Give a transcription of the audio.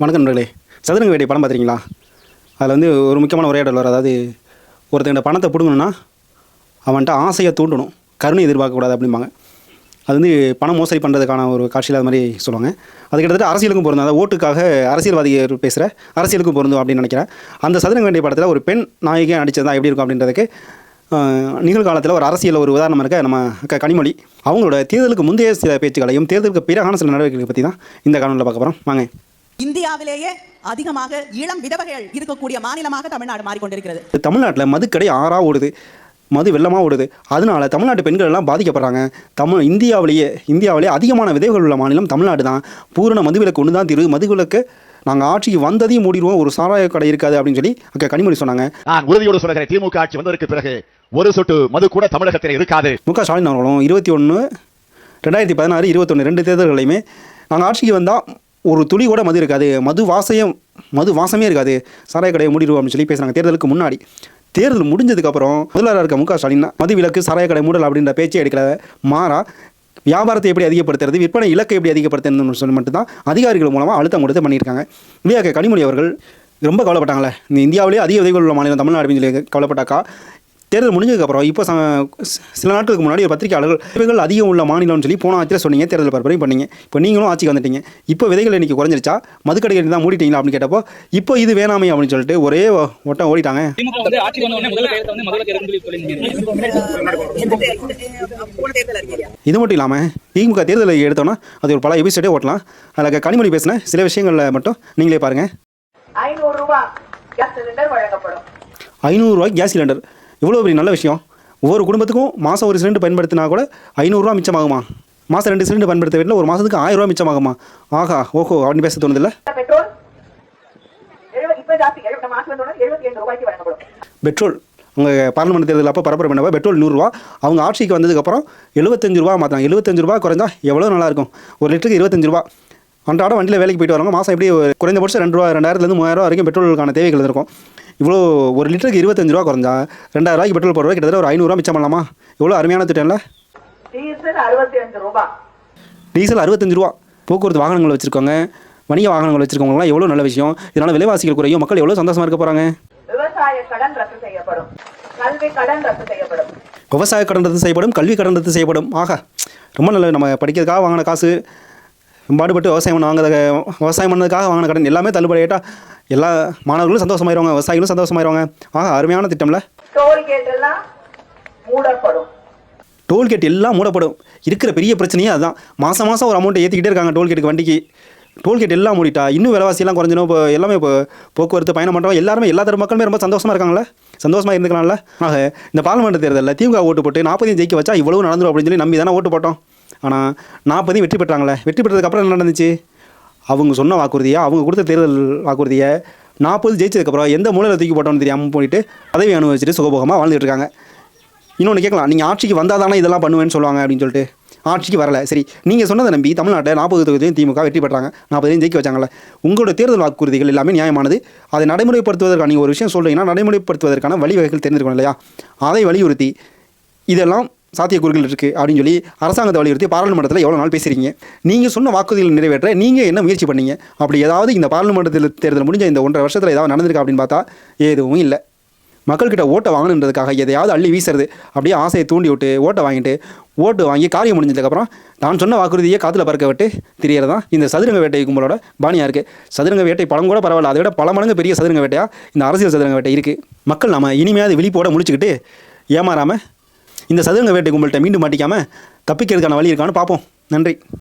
வணக்கம் நண்பர்களே. சதுரங்க வேடி படம் பார்த்துருக்கீங்களா? அதில் வந்து ஒரு முக்கியமான உரையாடல் வரும். அதாவது ஒருத்தங்கிட்ட பணத்தை பிடுங்கணும்னா அவன்கிட்ட ஆசையை தூண்டணும். கருணை எதிர்பார்க்கக்கூடாது அப்படிம்பாங்க. அது வந்து பணம் மோசடி பண்ணுறதுக்கான ஒரு காட்சியில் அது மாதிரி சொல்லுவாங்க. அது கிட்டத்தட்ட அரசியலுக்கும் பொருந்தும். அதாவது ஓட்டுக்காக அரசியல்வாதிகள் பேசுகிற அரசியலுக்கும் பொருந்தும் அப்படின்னு நினைக்கிறேன். அந்த சதுரங்க வேண்டிய படத்தில் ஒரு பெண் நாயகி நடிச்சதா எப்படி இருக்கும் அப்படின்றதுக்கு நிகழ்காலத்தில் ஒரு அரசியல் ஒரு உதாரணம் இருக்க. நம்ம க கனிமொழி. அவங்களோட தேர்தலுக்கு முந்தைய சில பேச்சுக்களையும் தேர்தலுக்கு பிறகான சில நடவடிக்கைகளை பற்றி தான் இந்த காணொலியில் பார்க்க போகிறோம் வாங்க. இந்தியாவிலேயே அதிகமாக இளம் விதவைகள் இருக்கக்கூடிய மாநிலமாக தமிழ்நாடு மாறிக்கொண்டிருக்கிறது. தமிழ்நாட்டில் மதுக்கடை ஆறாக ஓடுது மது வெள்ளமாக ஓடுது. அதனால தமிழ்நாட்டு பெண்கள் எல்லாம் பாதிக்கப்படுறாங்க. தமிழ் இந்தியாவிலேயே இந்தியாவிலேயே அதிகமான விதைகள் உள்ள மாநிலம் தமிழ்நாடு தான். பூரண மதுவிலக்கு ஒன்று தான் தீர்வு மதுவிலக்கு நாங்கள் ஆட்சிக்கு வந்ததையும் மூடிடுவோம். ஒரு சாராய கடை இருக்காது அப்படின்னு சொல்லி அக்கா கனிமொழி சொன்னாங்க. நான் உறுதியோடு சொல்கிறேன் திமுக ஆட்சி வந்ததற்கு பிறகு ஒரு சொட்டு மது கூட தமிழகத்தில் இருக்காது. மு க ஸ்டாலின் அவர்களும் இருபத்தி ஒன்று ரெண்டாயிரத்தி பதினாறு இருபத்தொன்று ரெண்டு தேர்தல்களையுமே நாங்கள் ஆட்சிக்கு வந்தால் ஒரு துளி கூட மது இருக்காது. மது வாசையும் மது வாசமே இருக்காது. சாராய கடையை மூடிடுவோம் அப்படின்னு சொல்லி பேசுகிறாங்க தேர்தலுக்கு முன்னாடி. தேர்தல் முடிஞ்சதுக்கப்புறம் முதல்வராக இருக்க முக க ஸ்டாலின் மது விலக்கு சாராய கடை மூடல் அப்படின்ற பேச்சே எடுக்கல. மாறா வியாபாரத்தை எப்படி அதிகப்படுத்துறது விற்பனை இலக்கை எப்படி அதிகப்படுத்துறதுன்னு சொல்லி மட்டும்தான் அதிகாரிகள் மூலமாக அழுத்தம் கொடுத்து பண்ணியிருக்காங்க. விவேக கனிமொழி அவர்கள் ரொம்ப கவலைப்பட்டாங்களே. இந்த இந்தியாவிலேயே அதிக உதவிகள் உள்ள மாநிலம் தமிழ்நாடு அப்படின்னு சொல்லி கவலைப்பட்டாக்கா தேர்தல் முடிஞ்சதுக்கப்புறம் இப்போ சில நாட்களுக்கு முன்னாடி ஒரு பத்திரிகையாளர்கள் விதைகள் அதிகம் உள்ள மாநிலம்னு சொல்லி போன ஆட்சியில் சொன்னீங்க தேர்தல் பரப்புரையும் பண்ணீங்க. இப்போ நீங்களும் ஆட்சிக்கு வந்துட்டீங்க. இப்போ விதைகள் இன்னைக்கு குறைஞ்சிருச்சா? மதுக்கடைகள் தான் மூடிட்டீங்களா அப்படின்னு கேட்டப்போ இப்போ இது வேணாமே அப்படின்னு சொல்லிட்டு ஒரே ஓட்டம் ஓடிட்டாங்க. திமுக வந்து ஆட்சிக்கு வந்த உடனே முதல்ல கையெழுத்து வந்து முதல்ல கையெழுத்து சொல்லி சொல்லியிருந்தீங்க. இது மட்டும் இல்லாமல் திமுக தேர்தலை எடுத்தோன்னா அது ஒரு பல எபிசோடே ஓட்டலாம். அதில் கனிமொழி பேசின சில விஷயங்களில் மட்டும் நீங்களே பாருங்கள் ஐநூறு ரூபாய் கேஸ் சிலிண்டர் வழங்கப்படும். ஐநூறுரூவாய்க்கு கேஸ் சிலிண்டர். எவ்வளோ பெரிய நல்ல விஷயம். ஒவ்வொரு குடும்பத்துக்கும் மாதம் ஒரு சிலிண்டர் பயன்படுத்தினா கூட ஐநூறுரூவா மிச்சமாகுமா? மாதம் ரெண்டு சிலிண்டர் பயன்படுத்த வீட்டில் ஒரு மாதத்துக்கு ஆயிரம் ரூபாய் மிச்சமாகுமா? ஆஹா ஓஹோ அப்படின்னு பேச தோணுதில்ல? பெட்ரோல் உங்கள் பார்லிமெண்ட் தேர்தல் அப்போ பரப்புரை பண்ணப்போ பெட்ரோல் நூறுரூவா அவங்க ஆட்சிக்கு வந்ததுக்கப்புறம் எழுபத்தஞ்சு ரூபா மாற்றினாங்க எழுபத்தஞ்சு ரூபா குறைஞ்சா எவ்வளோ நல்லா இருக்கும் ஒரு லிட்டருக்கு இருபத்தஞ்சு ரூபா. அன்றாடம் வண்டியில் வேலைக்கு போயிட்டு வரவங்க மாதம் எப்படி குறைந்தபட்சம் ரெண்டு ரூபா ரெண்டாயிரத்துலேருந்து மூவாயிரம் ரூபா வரைக்கும் பெட்ரோலுக்கான தேவைகள் இருக்கும் இவ்வளோ ஒரு லிட்டருக்கு இருபத்தஞ்சு ரூபா குறைஞ்சா ரெண்டாயிரம் ரூபாய்க்கு பெட்ரோல் போடுறது கிட்டத்தட்ட ஒரு ஐநூறுரூவா மிச்சம் பண்ணலாமா? எவ்வளோ அருமையான திட்டம்ல? டீசல் அறுபத்தஞ்சு ரூபா. போக்குவரத்து வாகனங்கள் வச்சுருக்கோங்க வணிக வாகனங்கள் வச்சுருக்கவங்களாம் எவ்வளோ நல்ல விஷயம். இதனால் விலைவாசிகள் குறையும். மக்கள் எவ்வளோ சந்தோஷமாக இருக்க போகிறாங்க விவசாய கடன் ரத்து செய்யப்படும். கல்வி கடன் ரத்து செய்யப்படும். விவசாய கடன் ரத்து செய்யப்படும் கல்வி கடன் ரத்து செய்யப்படும். ஆகா ரொம்ப நல்ல நம்ம படிக்கிறதுக்காக வாங்கின காசு பாடுபட்டு விவசாயம் பண்ண வாங்குறத விவசாயம் பண்ணதுக்காக வாங்கின கடன் எல்லாமே தள்ளுபடி ஆயிட்டா எல்லா மாணவர்களும் சந்தோஷமாயிருவாங்க விவசாயிகளும் சந்தோஷமாயிருவாங்க. ஆகா அருமையான திட்டம்ல. டோல்கேட் எல்லாம் மூடப்படும். டோல்கேட் எல்லாம் மூடப்படும். இருக்கிற பெரிய பிரச்சனையே அதுதான் மாதம் மாதம் ஒரு அமௌண்ட்டை ஏற்றிக்கிட்டே இருக்காங்க டோல்கேட்டுக்கு வண்டிக்கு. டோல்கேட் எல்லாம் மூடிட்டா இன்னும் விலைவாசியெல்லாம் குறைஞ்சிடும். இப்போ எல்லாமே இப்போ போக்குவரத்து பயணம் பண்ணுறோம் எல்லாருமே எல்லா தர மக்களுமே ரொம்ப சந்தோஷமாக இருக்காங்களே சந்தோஷமாக இருந்துக்கலாம்ல? ஆக இந்த பார்லிமெண்ட் தேர்தலில் திமுக ஓட்டு போட்டு நாற்பதையும் ஜெயிக்க வச்சா இவ்வளவு நடந்துரும் அப்படின்னு சொல்லி நம்பி தானே ஓட்டு போட்டோம். ஆனால் நாற்பதையும் வெற்றி பெற்றாங்களே? வெற்றி பெற்றதுக்கப்புறம் என்ன நடந்துச்சு? அவங்க சொன்ன வாக்குறுதியை அவங்க கொடுத்த தேர்தல் வாக்குறுதியை நாற்பது ஜெயிச்சதுக்கப்புறம் எந்த மூலையில் தூக்கி போட்டோம்னு தெரியாமல் போயிட்டு பதவி அனுபவிச்சுட்டு சுகபோகமாக வாழ்ந்துட்டு இருக்காங்க. இன்னொன்று கேட்கலாம். நீங்கள் ஆட்சிக்கு வந்தால் தானே இதெல்லாம் பண்ணுவேன்னு சொல்லுவாங்க அப்படின்னு சொல்லிட்டு ஆட்சிக்கு வரல. சரி நீங்கள் சொன்னதை நம்பி தமிழ்நாட்டில் நாற்பது தொகுதியும் திமுக வெற்றி பெற்றாங்க. நாற்பதையும் ஜெயிக்க வச்சாங்கல்ல. உங்களோட தேர்தல் வாக்குறுதிகள் எல்லாமே நியாயமானது. அதை நடைமுறைப்படுத்துவதற்கான நீங்கள் ஒரு விஷயம் சொல்கிறீங்கன்னா நடைமுறைப்படுத்துவதற்கான வழிவகைகள் தெரிஞ்சிருக்கணும் இல்லையா? அதை வலியுறுத்தி இதெல்லாம் சாத்தியக்கூறுகள் இருக்குது அப்படின்னு சொல்லி அரசாங்கத்தை வலியுறுத்தி பாராளுமன்றத்தில் எவ்வளோ நாள் பேசுகிறீங்க நீங்கள் சொன்ன வாக்குறுதிகள் நிறைவேற்ற நீங்கள் என்ன முயற்சி பண்ணீங்க? அப்படி ஏதாவது இந்த பாராளுமன்றத்தில் தேர்தல் முடிஞ்ச இந்த ஒன்றரை வருஷத்தில் ஏதாவது நடந்திருக்கா அப்படின்னு பார்த்தா எதுவும் இல்லை. மக்கள்கிட்ட ஓட்டை வாங்கணுன்றதுக்காக எதையாவது அள்ளி வீசுறது. அப்படியே ஆசையை தூண்டி விட்டு ஓட்டை வாங்கிட்டு ஓட்டு வாங்கி காரியம் முடிஞ்சதுக்கப்புறம் நான் சொன்ன வாக்குறுதியை காற்றுல பறக்க விட்டு தெரியறது தான் இந்த சதுரங்க வேட்டை கும்பலோட பாணியாக இருக்குது சதுரங்க வேட்டை பழம் கூட பரவாயில்ல. அதை விட பல மடங்கு பெரிய சதுரங்க வேட்டையாக இந்த அரசியல் சதுரங்க வேட்டை இருக்குது மக்கள் நம்ம இனிமையாவது விழிப்போட முடிச்சுக்கிட்டு ஏமாறாமல் இந்த சதுரங்க வேட்டை கும்பல்கிட்ட மீண்டும் மாட்டிக்காமல் தப்பிக்கிறதுக்கான வழி இருக்கான்னு பார்ப்போம். நன்றி.